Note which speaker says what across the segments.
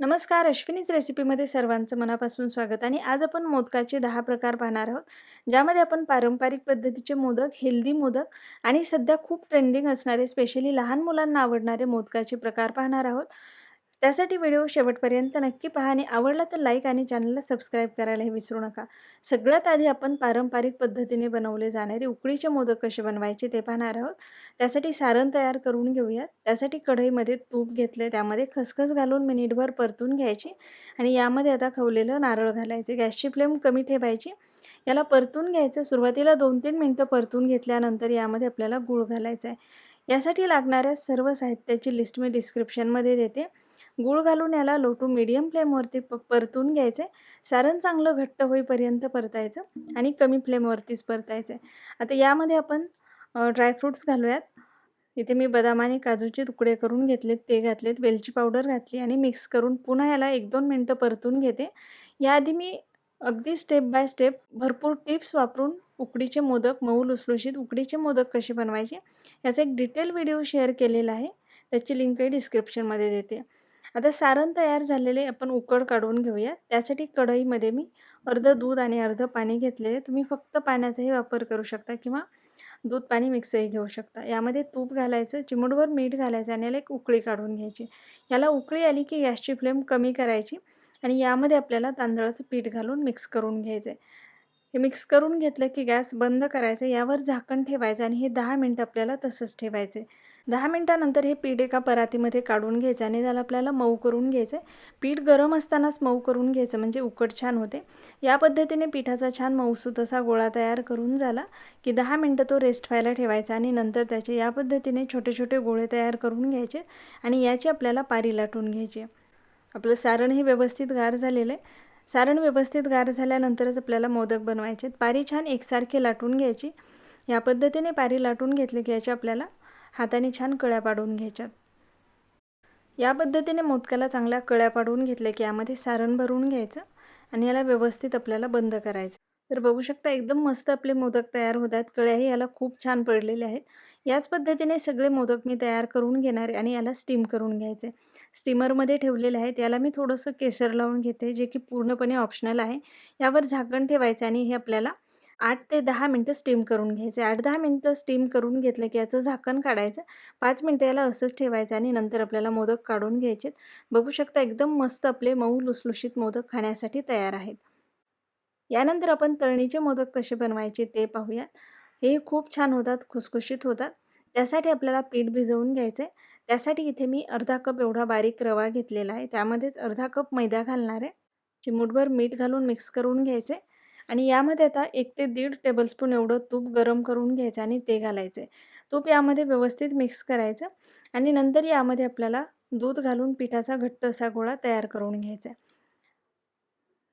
Speaker 1: नमस्कार अश्विनीच रेसिपीमध्ये सर्वांचं मनापासून स्वागत आणि आज आपण मोदकाचे दहा प्रकार पाहणार आहोत ज्यामध्ये आपण पारंपरिक पद्धतीचे मोदक हेल्दी मोदक आणि सध्या खूप ट्रेंडिंग असणारे स्पेशली लहान मुलांना आवडणारे मोदकाचे प्रकार पाहणार आहोत. त्यासाठी व्हिडिओ शेवटपर्यंत नक्की पहा आणि आवडला तर लाईक आणि चॅनलला सबस्क्राईब करायलाही विसरू नका. सगळ्यात आधी आपण पारंपरिक पद्धतीने बनवले जाणारे उकडीचे मोदक कसे बनवायचे ते पाहणार आहोत. त्यासाठी सारण तयार करून घेऊयात. त्यासाठी कढईमध्ये तूप घेतले त्यामध्ये खसखस घालून मिनिटभर परतून घ्यायची आणि यामध्ये आता खवलेलं नारळ घालायचे. गॅसची फ्लेम कमी ठेवायची. याला परतून घ्यायचं. सुरुवातीला दोन तीन मिनटं परतून घेतल्यानंतर यामध्ये आपल्याला गूळ घालायचा आहे. यासाठी लागणाऱ्या सर्व साहित्याची लिस्ट मी डिस्क्रिप्शनमध्ये देते. गूळ घालून याला लो टू मिडियम फ्लेमवरती प परतून घ्यायचे. सारण चांगलं घट्ट होईपर्यंत परतायचं आणि कमी फ्लेमवरतीच परतायचं. आता यामध्ये आपण ड्रायफ्रूट्स घालूयात. इथे मी बदाम आणि काजूचे तुकडे करून घेतलेत ते घातलेत वेलची पावडर घातली आणि मिक्स करून पुन्हा याला एक दोन मिनटं परतून घेते. याआधी मी अगदी स्टेप बाय स्टेप भरपूर टिप्स वापरून उकडीचे मोदक मऊ लुसलुशीत उकडीचे मोदक कसे बनवायचे याचा एक डिटेल व्हिडिओ शेअर केलेला आहे. त्याची लिंकही डिस्क्रिप्शनमध्ये देते. आता सारण तयार झालेले आपण उकड काढून घेऊया. त्यासाठी कढईमध्ये मी अर्ध दूध आणि अर्ध पाणी घेतलेले तुम्ही फक्त पाण्याचाही वापर करू शकता किंवा दूध पाणी मिक्सही घेऊ शकता. यामध्ये तूप घालायचं चिमूटभर मीठ घालायचं आणि याला एक उकळी काढून घ्यायची. याला उकळी आली की गॅसची फ्लेम कमी करायची आणि यामध्ये आपल्याला तांदळाचं पीठ घालून मिक्स करून घ्यायचं आहे. हे मिक्स करून घेतलं की गॅस बंद करायचं यावर झाकण ठेवायचं आणि हे दहा मिनटं आपल्याला तसंच ठेवायचं आहे. दहा मिनटानंतर हे पीठ एका परातीमध्ये काढून घ्यायचं आणि त्याला आपल्याला मऊ करून घ्यायचं आहे. पीठ गरम असतानाच मऊ करून घ्यायचं म्हणजे उकड छान होते. या पद्धतीने पिठाचा छान मऊसूत असा गोळा तयार करून झाला की दहा मिनटं तो रेस्ट व्हायला ठेवायचा आणि नंतर त्याचे या पद्धतीने छोटे छोटे गोळे तयार करून घ्यायचे आणि याची आपल्याला पारी लाटून घ्यायची आपलं सारण हे व्यवस्थित गार झालेलं आहे. सारण व्यवस्थित गार झाल्यानंतरच आपल्याला मोदक बनवायचे पारी छान एकसारखी लाटून घ्यायची. या पद्धतीने पारी लाटून घेतली की याची आपल्याला हाताने छान कळ्या पाडून घ्यायच्यात. या पद्धतीने मोदकाला चांगल्या कळ्या पाडून घेतल्या की यामध्ये सारण भरून घ्यायचं आणि याला व्यवस्थित आपल्याला बंद करायचं. तर बघू शकता एकदम मस्त आपले मोदक तयार होत आहेत कळ्याही याला खूप छान पडलेले आहेत. याच पद्धतीने सगळे मोदक मी तयार करून घेणार आहे आणि याला स्टीम करून घ्यायचे स्टीमरमध्ये ठेवलेले आहेत. याला मी थोडंसं केसर लावून घेते जे की पूर्णपणे ऑप्शनल आहे. यावर झाकण ठेवायचं आणि हे आपल्याला आठ ते दहा मिनटं स्टीम करून घ्यायचे. आठ दहा मिनटं स्टीम करून घेतलं की याचं झाकण काढायचं. पाच मिनटं याला असंच ठेवायचं आणि नंतर आपल्याला मोदक काढून घ्यायचे बघू शकता एकदम मस्त आपले मऊ लुसलुशीत मोदक खाण्यासाठी तयार आहेत. यानंतर आपण तळणीचे मोदक कसे बनवायचे ते पाहूयात. हे खूप छान होतात खुसखुशीत होतात. त्यासाठी आपल्याला पीठ भिजवून घ्यायचं आहे त्यासाठी इथे मी अर्धा कप एवढा बारीक रवा घेतलेला आहे. त्यामध्येच अर्धा कप मैदा घालणार आहे. चिमूटभर मीठ घालून मिक्स करून घ्यायचे आणि यामध्ये आता एक ते दीड टेबलस्पून एवढं तूप गरम करून घ्यायचं आणि ते घालायचं आहे. तूप यामध्ये व्यवस्थित मिक्स करायचं आणि नंतर यामध्ये आपल्याला दूध घालून पिठाचा घट्ट असा गोळा तयार करून घ्यायचा आहे.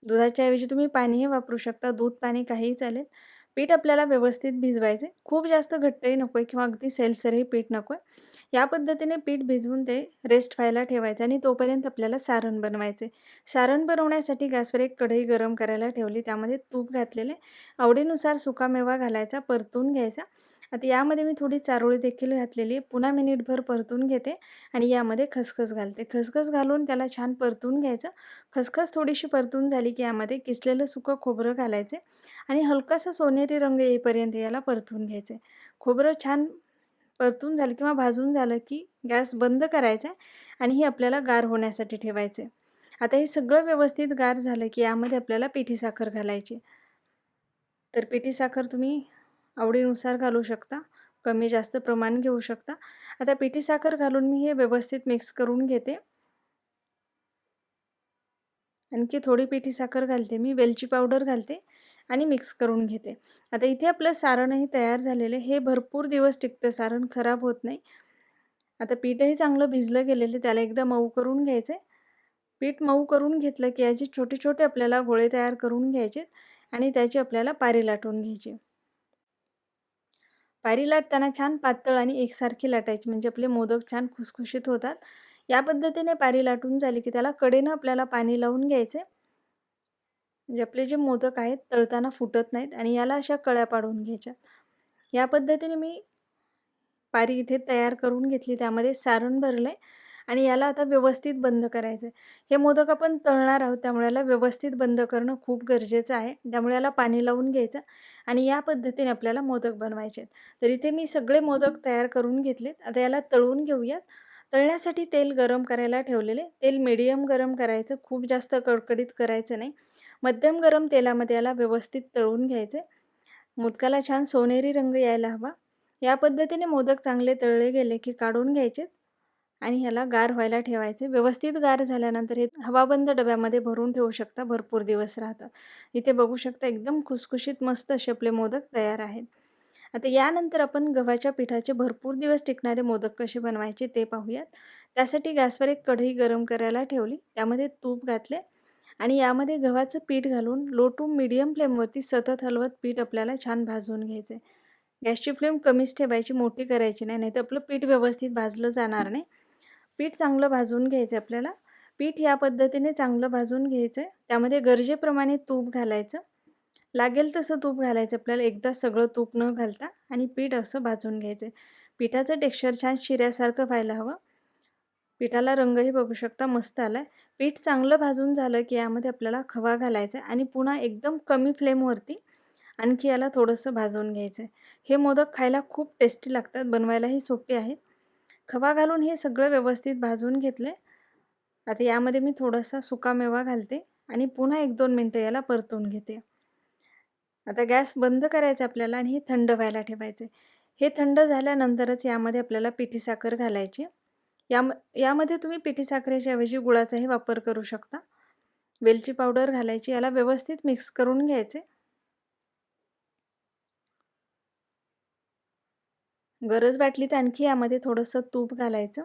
Speaker 1: दुधाच्या ऐवजी तुम्ही पाणीही वापरू शकता दूध पाणी काहीही चालेल. पीठ आपल्याला व्यवस्थित भिजवायचे खूप जास्त घट्टही नको आहे किंवा अगदी सैलसरही पीठ नको आहे या पद्धतीने पीठ भिजवून ते रेस्ट व्हायला ठेवायचं आणि तोपर्यंत आपल्याला सारण बनवायचे. सारण बनवण्यासाठी गॅसवर एक कढई गरम करायला ठेवली. त्यामध्ये तूप घातलेले आवडीनुसार सुकामेवा घालायचा परतून घ्यायचा. आता यामध्ये मी थोडी चारोळी देखील घातलेली पुन्हा मिनिटभर परतून घेते आणि यामध्ये खसखस घालते. खसखस घालून त्याला छान परतून घ्यायचं. खसखस थोडीशी परतून झाली की यामध्ये किसलेलं सुकं खोबरं घालायचे आणि हलकासा सोनेरी रंग येईपर्यंत याला परतून घ्यायचे. खोबरं छान परतून झालं किंवा भाजून झालं की गॅस बंद करायचा आहे आणि हे आपल्याला गार होण्यासाठी ठेवायचे आता हे सगळं व्यवस्थित गार झालं की यामध्ये आपल्याला पिठी साखर घालायची तर पिठी साखर तुम्ही आवडीनुसार घालू शकता कमी जास्त प्रमाण घेऊ शकता. आता पिठी साखर घालून मी हे व्यवस्थित मिक्स करून घेते. आणखी थोडी पिठी साखर घालते मी वेलची पावडर घालते. आणि मिक्स करून घेते. आता इथे आपलं सारणही तयार झालेलं हे भरपूर दिवस टिकतं. सारण खराब होत नाही. आता पीठही चांगलं भिजलं गेलेलं त्याला एकदा मऊ करून घ्यायचं पीठ मऊ करून घेतलं की याचे छोटे छोटे आपल्याला गोळे तयार करून घ्यायचे आणि त्याची आपल्याला पारी लाटून घ्यायची. पारी लाटताना छान पातळ आणि एकसारखी लाटायची. म्हणजे आपले मोदक छान खुसखुशीत होतात. या पद्धतीने पारी लाटून झाली की त्याला कडेनं आपल्याला पाणी लावून घ्यायचे म्हणजे आपले जे मोदक आहेत तळताना फुटत नाहीत आणि याला अशा कळ्या पाडून घ्यायच्या. या पद्धतीने मी पारी इथे तयार करून घेतली त्यामध्ये सारण भरलं आहे आणि याला आता व्यवस्थित बंद करायचं आहे हे मोदक आपण तळणार आहोत त्यामुळे याला व्यवस्थित बंद करणं खूप गरजेचं आहे. त्यामुळे याला पाणी लावून घ्यायचं आणि या पद्धतीने आपल्याला मोदक बनवायचे आहेत. तर इथे मी सगळे मोदक तयार करून घेतलेत. आता याला तळून घेऊयात. तळण्यासाठी तेल गरम करायला ठेवलेले. तेल मिडियम गरम करायचं. खूप जास्त कडकडीत करायचं नाही. मध्यम गरम तेलामध्ये याला व्यवस्थित तळून घ्यायचे. मोदकाला छान सोनेरी रंग यायला हवा. या पद्धतीने मोदक चांगले तळले गेले की काढून घ्यायचे आणि ह्याला गार व्हायला ठेवायचे. व्यवस्थित गार झाल्यानंतर हे हवाबंद डब्यामध्ये भरून ठेवू शकता. भरपूर दिवस राहतात. इथे बघू शकता एकदम खुसखुशीत मस्त असे आपले मोदक तयार आहेत. आता यानंतर आपण गव्हाच्या पिठाचे भरपूर दिवस टिकणारे मोदक कसे बनवायचे ते पाहूयात. त्यासाठी गॅसवर एक कढई गरम करायला ठेवली. त्यामध्ये तूप घातले. आणि यामध्ये गव्हाचं पीठ घालून लो टू मिडियम फ्लेमवरती सतत हलवत पीठ आपल्याला छान भाजून घ्यायचं आहे गॅसची फ्लेम कमीच ठेवायची मोठी करायची नाही नाही तर आपलं पीठ व्यवस्थित भाजलं जाणार नाही. पीठ चांगलं भाजून घ्यायचं आपल्याला. पीठ या पद्धतीने चांगलं भाजून घ्यायचं आहे त्यामध्ये गरजेप्रमाणे तूप घालायचं. लागेल तसं तूप घालायचं. आपल्याला एकदा सगळं तूप न घालता आणि पीठ असं भाजून घ्यायचं पिठाचं टेक्स्चर छान शिऱ्यासारखं व्हायला हवं. पिठाला रंगही बघू शकता मस्त आला आहे पीठ चांगलं भाजून झालं की यामध्ये आपल्याला खवा घालायचा आहे आणि पुन्हा एकदम कमी फ्लेमवरती आणखी याला थोडंसं भाजून घ्यायचं आहे हे मोदक खायला खूप टेस्टी लागतात बनवायलाही सोपे आहेत. खवा घालून हे सगळं व्यवस्थित भाजून घेतलं आता यामध्ये मी थोडासा सुकामेवा घालते आणि पुन्हा एक दोन मिनटं याला परतून घेते. आता गॅस बंद करायचा आपल्याला आणि हे थंड व्हायला ठेवायचे हे थंड झाल्यानंतरच यामध्ये आपल्याला पिठी साखर घालायची. या यामध्ये तुम्ही पिठी साखरेच्या ऐवजी गुळाचाही वापर करू शकता. वेलची पावडर घालायची याला व्यवस्थित मिक्स करून घ्यायचे. गरज वाटली तर आणखी यामध्ये थोडंसं तूप घालायचं.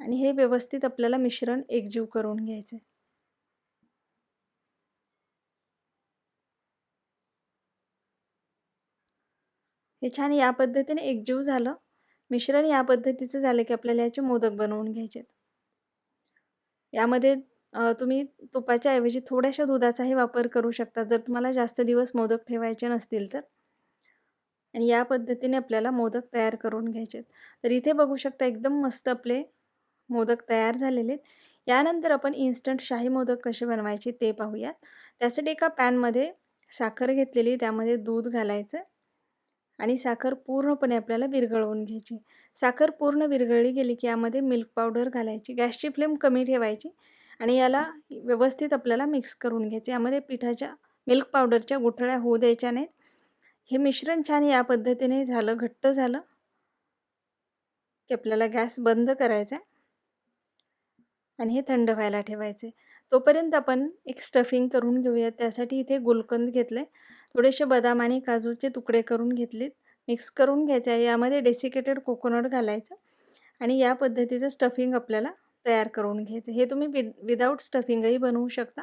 Speaker 1: आणि हे व्यवस्थित आपल्याला मिश्रण एकजीव करून घ्यायचं. हे छान या पद्धतीने एकजीव झालं. मिश्रण या पद्धतीचं झालं की आपल्याला याचे मोदक बनवून घ्यायचे यामध्ये तुम्ही तुपाच्या ऐवजी थोड्याशा दुधाचाही वापर करू शकता. जर तुम्हाला जास्त दिवस मोदक ठेवायचे नसतील तर. आणि या पद्धतीने आपल्याला मोदक तयार करून घ्यायचे तर इथे बघू शकता एकदम मस्त आपले मोदक तयार झालेले आहेत. यानंतर आपण इन्स्टंट शाही मोदक कसे बनवायचे ते पाहूयात. त्यासाठी एका पॅनमध्ये साखर घेतलेली त्यामध्ये दूध घालायचं. आणि साखर पूर्णपणे आपल्याला विरघळवून घ्यायची. साखर पूर्ण विरघळली गेली की यामध्ये मिल्क पावडर घालायची गॅसची फ्लेम कमी ठेवायची आणि याला व्यवस्थित आपल्याला मिक्स करून घ्यायचे. यामध्ये पिठाच्या मिल्क पावडरच्या गुठळ्या होऊ द्यायच्या नाहीत. हे मिश्रण छान या पद्धतीने झालं घट्ट झालं की आपल्याला गॅस बंद करायचा आहे आणि हे थंड व्हायला ठेवायचे. तोपर्यंत आपण एक स्टफिंग करून घेऊया त्यासाठी इथे गुलकंद घेतले थोडेसे बदाम आणि काजूचे तुकडे करून घेतलेत. मिक्स करून घ्यायचे आहे. यामध्ये डेसिकेटेड कोकोनट घालायचं आणि या पद्धतीचं स्टफिंग आपल्याला तयार करून घ्यायचं. हे तुम्ही विद विदाऊट स्टफिंगही बनवू शकता.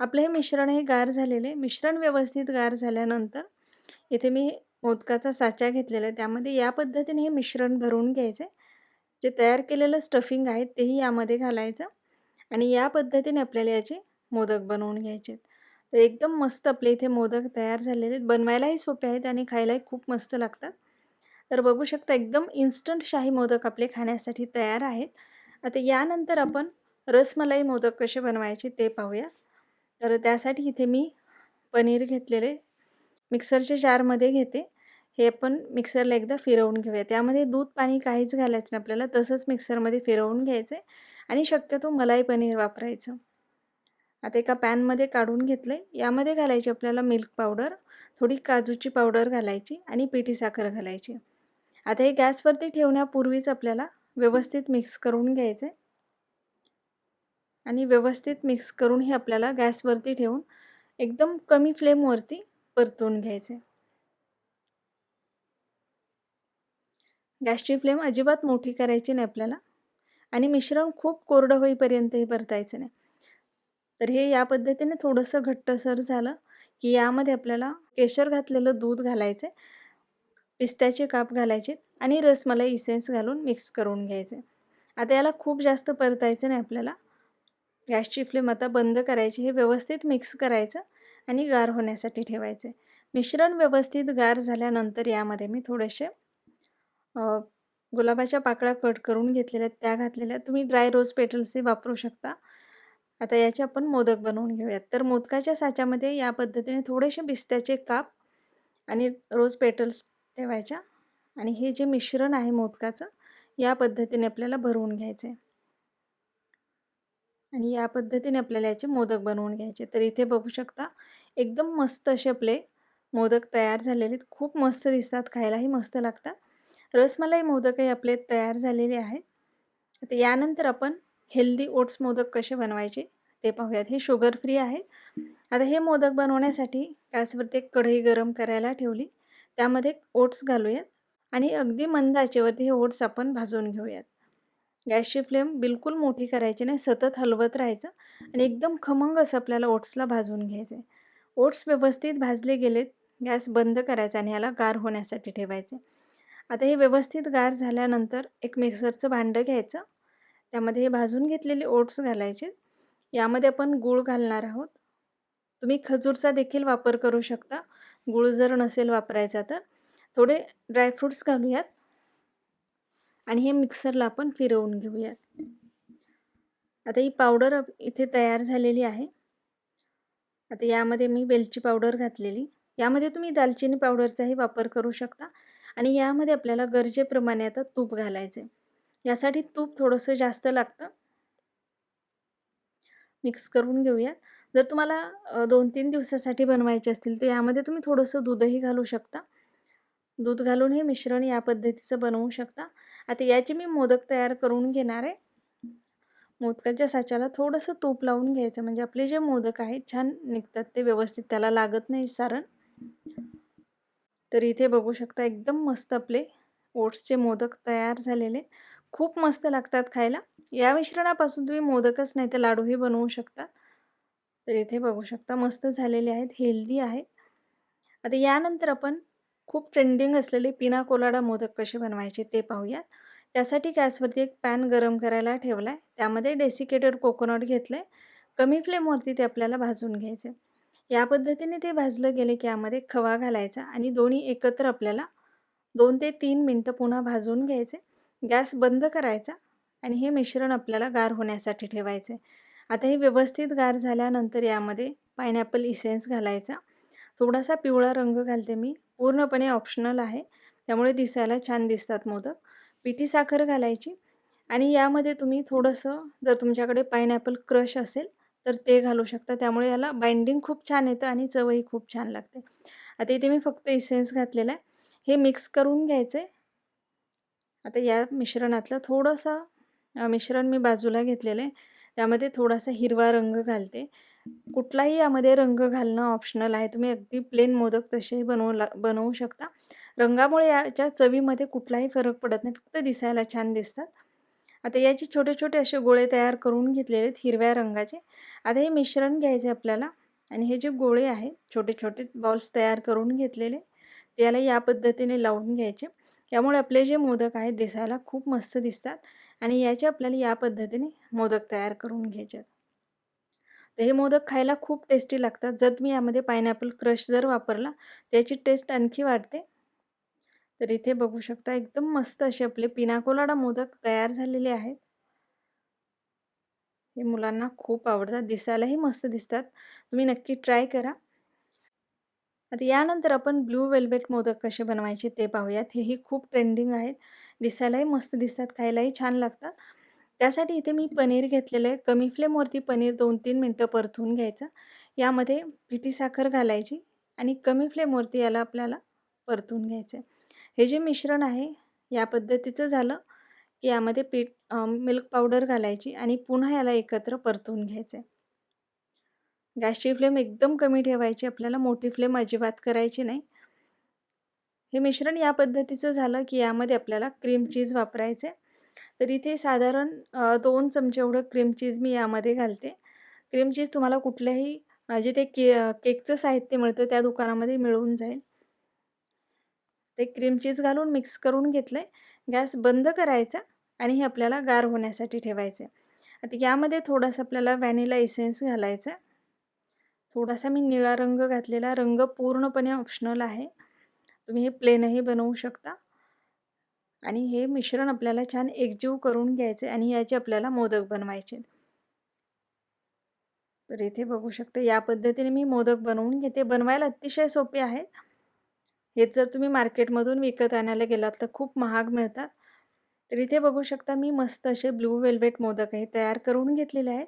Speaker 1: आपलं हे मिश्रण हे गार झालेले मिश्रण व्यवस्थित गार झाल्यानंतर इथे मी मोदकाचा साचा घेतलेला आहे. त्यामध्ये या पद्धतीने हे मिश्रण भरून घ्यायचं आहे. जे तयार केलेलं स्टफिंग आहे तेही यामध्ये घालायचं आणि या पद्धतीने आपल्याला याचे मोदक बनवून घ्यायचे तर एकदम मस्त आपले इथे मोदक तयार झालेले आहेत. बनवायलाही सोपे आहेत आणि खायलाही खूप मस्त लागतात. तर बघू शकता एकदम इन्स्टंट शाही मोदक आपले खाण्यासाठी तयार आहेत. आता यानंतर आपण रसमलाई मोदक कसे बनवायचे ते पाहूया. तर त्यासाठी इथे मी पनीर घेतलेले मिक्सरच्या जारमध्ये घेते. हे आपण मिक्सरला एकदा फिरवून घेऊया. त्यामध्ये दूध पाणी काहीच घालायचं नाही आपल्याला. तसंच मिक्सरमध्ये फिरवून घ्यायचं आहे आणि शक्यतो मलाई पनीर वापरायचं. आता एका पॅनमध्ये काढून घेतलं आहे यामध्ये घालायची आपल्याला मिल्क पावडर थोडी काजूची पावडर घालायची आणि पिठी साखर घालायची. आता हे गॅसवरती ठेवण्यापूर्वीच आपल्याला व्यवस्थित मिक्स करून घ्यायचं आहे आणि व्यवस्थित मिक्स करून हे आपल्याला गॅसवरती ठेवून एकदम कमी फ्लेमवरती परतून घ्यायचे गॅसची फ्लेम अजिबात मोठी करायची नाही आपल्याला. आणि मिश्रण खूप कोरडं होईपर्यंतही परतायचं नाही. तर हे या पद्धतीने थोडंसं घट्टसर झालं की यामध्ये आपल्याला केशर घातलेलं दूध घालायचं पिस्त्याचे काप घालायचे आणि रसमलाई इसेन्स घालून मिक्स करून घ्यायचे. आता याला खूप जास्त परतायचं नाही आपल्याला. गॅसची फ्लेम आता बंद करायची हे व्यवस्थित मिक्स करायचं आणि गार होण्यासाठी ठेवायचे. मिश्रण व्यवस्थित गार झाल्यानंतर यामध्ये मी थोडेसे गुलाबाच्या पाकळ्या कट करून घेतलेल्या त्या घातलेल्या तुम्ही ड्राय रोज पेटल्सही वापरू शकता. आता याचे आपण मोदक बनवून घेऊयात. तर मोदकाच्या साच्यामध्ये या पद्धतीने थोडेसे बिस्त्याचे काप आणि रोज पेटल्स ठेवायच्या आणि हे जे मिश्रण आहे मोदकाचं या पद्धतीने आपल्याला भरवून घ्यायचं. आहे आणि या पद्धतीने आपल्याला याचे मोदक बनवून घ्यायचे. तर इथे बघू शकता एकदम मस्त असे आपले मोदक तयार झालेले आहेत. खूप मस्त दिसतात खायलाही मस्त लागतात. रसमलाई मोदकही आपले तयार झालेले आहेत. आता यानंतर आपण हेल्दी ओट्स मोदक कसे बनवायचे ते पाहूयात. हे शुगर फ्री आहे. आता हे मोदक बनवण्यासाठी गॅसवरती एक कढई गरम करायला ठेवली. त्यामध्ये ओट्स घालूयात आणि अगदी मंद आचेवरती हे ओट्स आपण भाजून घेऊयात. गॅसची फ्लेम बिलकुल मोठी करायची नाही सतत हलवत राहायचं आणि एकदम खमंग असं आपल्याला ओट्सला भाजून घ्यायचं आहे ओट्स व्यवस्थित भाजले गेलेत गॅस बंद करायचा आणि ह्याला गार होण्यासाठी ठेवायचे आता हे व्यवस्थित गार झाल्यानंतर एक मिक्सरचं भांडं घ्यायचं. त्यामध्ये हे भाजून घेतलेले ओट्स घालायचे. यामध्ये आपण गूळ घालणार आहोत. तुम्ही खजूरचा देखील वापर करू शकता. गूळ जर नसेल वापरायचा तर. थोडे ड्रायफ्रूट्स घालूयात. आणि हे मिक्सरला आपण फिरवून घेऊयात. आता ही पावडर इथे तयार झालेली आहे. आता यामध्ये मी वेलची पावडर घातलेली. यामध्ये तुम्ही दालचिनी पावडरचाही वापर करू शकता. आणि यामध्ये आपल्याला गरजेप्रमाणे आता तूप घालायचे यासाठी तूप थोडंसं जास्त लागतं. मिक्स करून घेऊयात जर तुम्हाला दोन तीन दिवसासाठी बनवायचे असतील तर यामध्ये तुम्ही थोडंसं दूधही घालू शकता. दूध घालून हे मिश्रण या पद्धतीचं बनवू शकता. आता याचे मी मोदक तयार करून घेणार आहे. मोदकाच्या साच्याला थोडंसं तूप लावून घ्यायचं. म्हणजे आपले जे मोदक आहेत छान निघतात. ते व्यवस्थित त्याला लागत नाही सारण. तर इथे बघू शकता एकदम मस्त आपले ओट्सचे मोदक तयार झालेले. खूप मस्त लागतात खायला. या मिश्रणापासून तुम्ही मोदकच नाही तर लाडूही बनवू शकता. तर इथे बघू शकता मस्त झालेले आहेत हेल्दी आहेत आता यानंतर आपण खूप ट्रेंडिंग असलेले पिना कोलाडा मोदक कसे बनवायचे ते पाहूयात त्यासाठी गॅसवरती एक पॅन गरम करायला ठेवला आहे त्यामध्ये डेसिकेटेड कोकोनट घेतलं आहे कमी फ्लेमवरती ते आपल्याला भाजून घ्यायचे. या पद्धतीने ते भाजलं गेले की यामध्ये खवा घालायचा आणि दोन्ही एकत्र आपल्याला दोन ते तीन मिनटं पुन्हा भाजून घ्यायचे. गॅस बंद करायचा आणि हे मिश्रण आपल्याला गार होण्यासाठी ठेवायचे आता हे व्यवस्थित गार झाल्यानंतर यामध्ये पायनॅपल इसेन्स घालायचा. थोडासा पिवळा रंग घालते मी. पूर्णपणे ऑप्शनल आहे. त्यामुळे दिसायला छान दिसतात मोदक. पिठी साखर घालायची. आणि यामध्ये तुम्ही थोडंसं जर तुमच्याकडे पायनॅपल क्रश असेल तर ते घालू शकता. त्यामुळे याला बाइंडिंग खूप छान येतं आणि चवही खूप छान लागते. आता इथे मी फक्त इसेन्स घातलेला आहे. हे मिक्स करून घ्यायचं आहे आता या मिश्रणातलं थोडंसं मिश्रण मी बाजूला घेतलेलं आहे. त्यामध्ये थोडासा हिरवा रंग घालते. कुठलाही यामध्ये रंग घालणं ऑप्शनल आहे. तुम्ही अगदी प्लेन मोदक तसेही बनवू ला बनवू शकता. रंगामुळे याच्या चवीमध्ये कुठलाही फरक पडत नाही. फक्त दिसायला छान दिसतात. आता याचे छोटे छोटे असे गोळे तयार करून घेतलेले आहेत हिरव्या रंगाचे. आता हे मिश्रण घ्यायचे आपल्याला. आणि हे जे गोळे आहेत छोटे छोटे बॉल्स तयार करून घेतलेले त्याला या पद्धतीने लावून घ्यायचे. त्यामुळे आपले जे मोदक आहेत दिसायला खूप मस्त दिसतात आणि याचे आपल्याला या पद्धतीने मोदक तयार करून घ्यायचे. तर हे मोदक खायला खूप टेस्टी लागतात. जर तुम्ही यामध्ये पायनॅपल क्रश जर वापरला त्याची टेस्ट आणखी वाढते. तर इथे बघू शकता एकदम मस्त असे आपले पिनाकोलाडा मोदक तयार झालेले आहेत. हे मुलांना खूप आवडतात. दिसायलाही मस्त दिसतात. तुम्ही नक्की ट्राय करा. आता यानंतर आपण ब्लू वेल्वेट मोदक कसे बनवायचे ते पाहूयात. हेही खूप ट्रेंडिंग आहेत. दिसायलाही मस्त दिसतात खायलाही छान लागतात. त्यासाठी इथे मी पनीर घेतलेलं आहे. कमी फ्लेमवरती पनीर दोन तीन मिनटं परतून घ्यायचं. यामध्ये पिठी साखर घालायची आणि कमी फ्लेमवरती याला आपल्याला परतून घ्यायचं आहे. हे जे मिश्रण आहे या पद्धतीचं झालं की यामध्ये पीठ मिल्क पावडर घालायची आणि पुन्हा याला एकत्र परतून घ्यायचं आहे. गॅसची फ्लेम एकदम कमी ठेवायची आपल्याला मोठी फ्लेम अजिबात करायची नाही. हे मिश्रण या पद्धतीचं झालं की यामध्ये आपल्याला क्रीम चीज वापरायचे. तर इथे साधारण दोन चमचे एवढं क्रीम चीज मी यामध्ये घालते. क्रीम चीज तुम्हाला कुठल्याही जे के केकचं साहित्य मिळतं त्या दुकानामध्ये मिळून जाईल. ते क्रीम चीज घालून मिक्स करून घेतलं आहे गॅस बंद करायचा आणि हे आपल्याला गार होण्यासाठी ठेवायचं आहे आता यामध्ये थोडासा आपल्याला व्हॅनिला इसेन्स घालायचा. आहे थोडासा मी निळा रंग घातलेला. रंग पूर्णपणे ऑप्शनल आहे. तुम्ही हे प्लेनही बनवू शकता. आणि हे मिश्रण आपल्याला छान एकजीव करून घ्यायचे आणि याचे आपल्याला मोदक बनवायचे तर इथे बघू शकता या पद्धतीने मी मोदक बनवून घेते. बनवायला अतिशय सोपे आहेत हे जर तुम्ही मार्केटमधून विकत आणायला गेलात तर खूप महाग मिळतात. तर इथे बघू शकता मी मस्त असे ब्लू वेल्वेट मोदक हे तयार करून घेतलेले आहेत.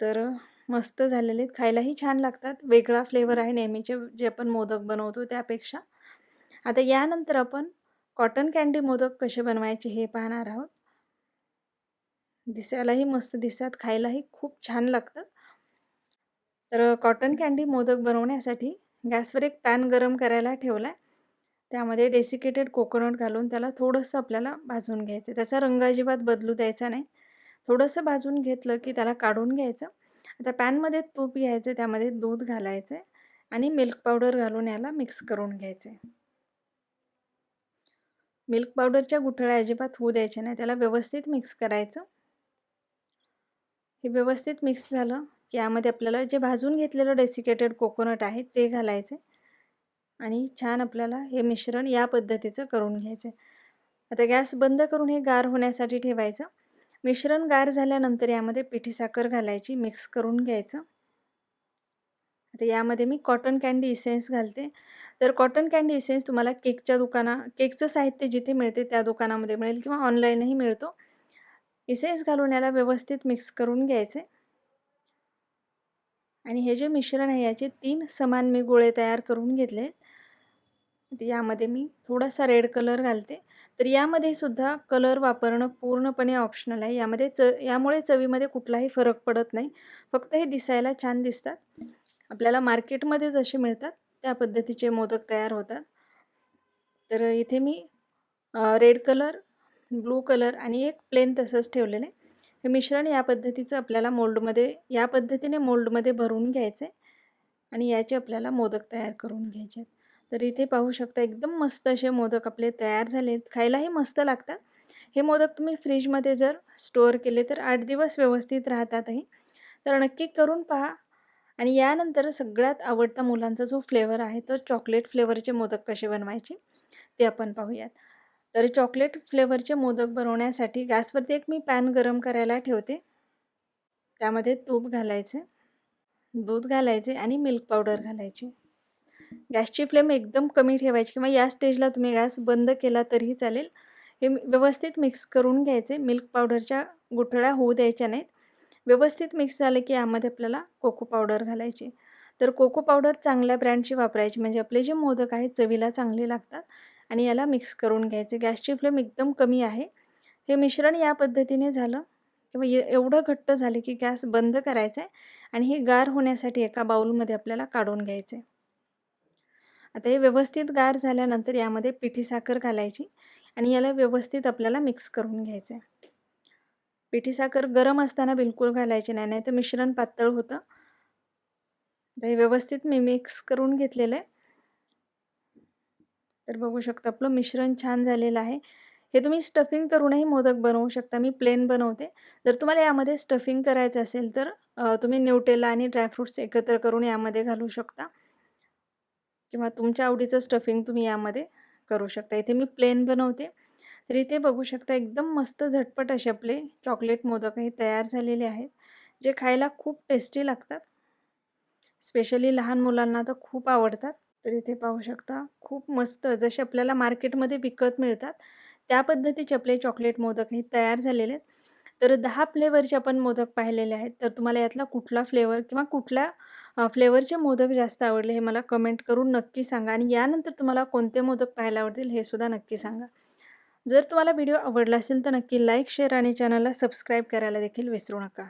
Speaker 1: तर मस्त झालेले आहेत. खायलाही छान लागतात. वेगळा फ्लेवर आहे नेहमीचे. जे आपण मोदक बनवतो त्यापेक्षा. आता यानंतर आपण कॉटन कँडी मोदक कसे बनवायचे हे पाहणार आहोत. दिसायलाही मस्त दिसतात. खायलाही खूप छान लागतात. तर कॉटन कँडी मोदक बनवण्यासाठी गॅसवर एक पॅन गरम करायला ठेवला आहे त्यामध्ये डेसिकेटेड कोकोनट घालून त्याला थोडंसं आपल्याला भाजून घ्यायचं त्याचा रंग अजिबात बदलू द्यायचा नाही. थोडंसं भाजून घेतलं की त्याला काढून घ्यायचं. आता पॅनमध्ये तूप घ्यायचं त्यामध्ये दूध घालायचं आणि मिल्क पावडर घालून याला मिक्स करून घ्यायचं. मिल्क पावडरच्या गुठळ्या अजिबात होऊ द्यायच्या नाही त्याला व्यवस्थित मिक्स करायचं. हे व्यवस्थित मिक्स झालं की यामध्ये आपल्याला जे भाजून घेतलेलं डेसिकेटेड कोकोनट आहे ते घालायचे आणि छान आपल्याला हे मिश्रण या पद्धतीचं करून घ्यायचं. आता गॅस बंद करून हे गार होण्यासाठी ठेवायचं. मिश्रण गार झाल्यानंतर यामध्ये पिठी साखर घालायची मिक्स करून घ्यायचं. आता यामध्ये मी कॉटन कँडी इसेन्स घालते. तर कॉटन कँडी इसेन्स तुम्हाला केकच्या दुकाना केकचं साहित्य जिथे मिळते त्या दुकानामध्ये मिळेल किंवा ऑनलाईनही मिळतो. इसेन्स घालून याला व्यवस्थित मिक्स करून घ्यायचे. आणि हे जे मिश्रण आहे याचे तीन समान मी गोळे तयार करून घेतले यामध्ये मी थोडासा रेड कलर घालते. तर यामध्ये सुद्धा कलर वापरणं पूर्णपणे ऑप्शनल आहे. यामध्ये च यामुळे चवीमध्ये कुठलाही फरक पडत नाही. फक्त हे दिसायला छान दिसतात. आपल्याला मार्केटमध्ये जसे मिळतात त्या पद्धतीचे मोदक तयार होतात. तर इथे मी रेड कलर ब्लू कलर आणि एक प्लेन तसंच ठेवलेलं आहे. हे मिश्रण या पद्धतीचं आपल्याला मोल्डमध्ये या पद्धतीने मोल्डमध्ये भरून घ्यायचं आहे आणि याचे आपल्याला मोदक तयार करून घ्यायचे आहेत तर इथे पाहू शकता एकदम मस्त असे मोदक आपले तयार झाले खायलाही मस्त लागतात. हे मोदक तुम्ही फ्रीजमध्ये जर स्टोअर केले तर आठ दिवस व्यवस्थित राहतातही. तर नक्की करून पहा. आणि यानंतर सगळ्यात आवडता मुलांचा जो फ्लेवर आहे तर चॉकलेट फ्लेवरचे मोदक कसे बनवायचे ते आपण पाहूयात. तर चॉकलेट फ्लेवरचे मोदक बनवण्यासाठी गॅसवरती एक मी पॅन गरम करायला ठेवते. त्यामध्ये तूप घालायचे दूध घालायचे आणि मिल्क पावडर घालायची. गॅसची फ्लेम एकदम कमी ठेवायची किंवा या स्टेजला तुम्ही गॅस बंद केला तरीही चालेल. हे व्यवस्थित मिक्स करून घ्यायचे. मिल्क पावडरच्या गुठळ्या होऊ द्यायच्या नाहीत. व्यवस्थित मिक्स झाले की यामध्ये आपल्याला कोको पावडर घालायची. तर कोको पावडर चांगल्या ब्रँडची वापरायची. म्हणजे आपले जे मोदक आहेत चवीला चांगले लागतात आणि याला मिक्स करून घ्यायचे. गॅसची फ्लेम एकदम कमी आहे. हे मिश्रण या पद्धतीने झालं. किंवा एवढं घट्ट झाले की गॅस बंद करायचा आहे आणि हे गार होण्यासाठी एका बाऊलमध्ये आपल्याला काढून घ्यायचे. आता हे व्यवस्थित गार झाल्यानंतर यामध्ये पिठी साखर घालायची आणि याला व्यवस्थित आपल्याला मिक्स करून घ्यायचं आहे पिठी साखर गरम असताना बिलकुल घालायची नाही नाही तर मिश्रण पातळ होतं. आता हे व्यवस्थित मी मिक्स करून घेतलेलं आहे. तर बघू शकता आपलं मिश्रण छान झालेलं आहे. हे तुम्ही स्टफिंग करूनही मोदक बनवू शकता मी प्लेन बनवते. जर तुम्हाला यामध्ये स्टफिंग करायचं असेल तर तुम्ही न्यूटेला आणि ड्रायफ्रूट्स एकत्र करून यामध्ये घालू शकता. किंवा तुमच्या आवडीचं स्टफिंग तुम्ही यामध्ये करू शकता. इथे मी प्लेन बनवते. तर इथे बघू शकता एकदम मस्त झटपट असे आपले चॉकलेट मोदक हे तयार झालेले आहेत जे खायला खूप टेस्टी लागतात. स्पेशली लहान मुलांना तर खूप आवडतात. तर इथे पाहू शकता खूप मस्त जसे आपल्याला मार्केटमध्ये विकत मिळतात त्या पद्धतीचे आपले चॉकलेट मोदक हे तयार झालेले आहेत. तर दहा फ्लेवरचे आपण मोदक पाहिलेले आहेत. तर तुम्हाला यातला कुठला फ्लेवर किंवा कुठल्या फ्लेवरचे मोदक जास्त आवडले हे मला कमेंट करून नक्की सांगा आणि यानंतर तुम्हाला कोणते मोदक पाहायला आवडतील हे सुद्धा नक्की सांगा. जर तुम्हाला व्हिडिओ आवडला असेल तर नक्की लाईक शेअर आणि चॅनलला सबस्क्राईब करायला देखील विसरू नका.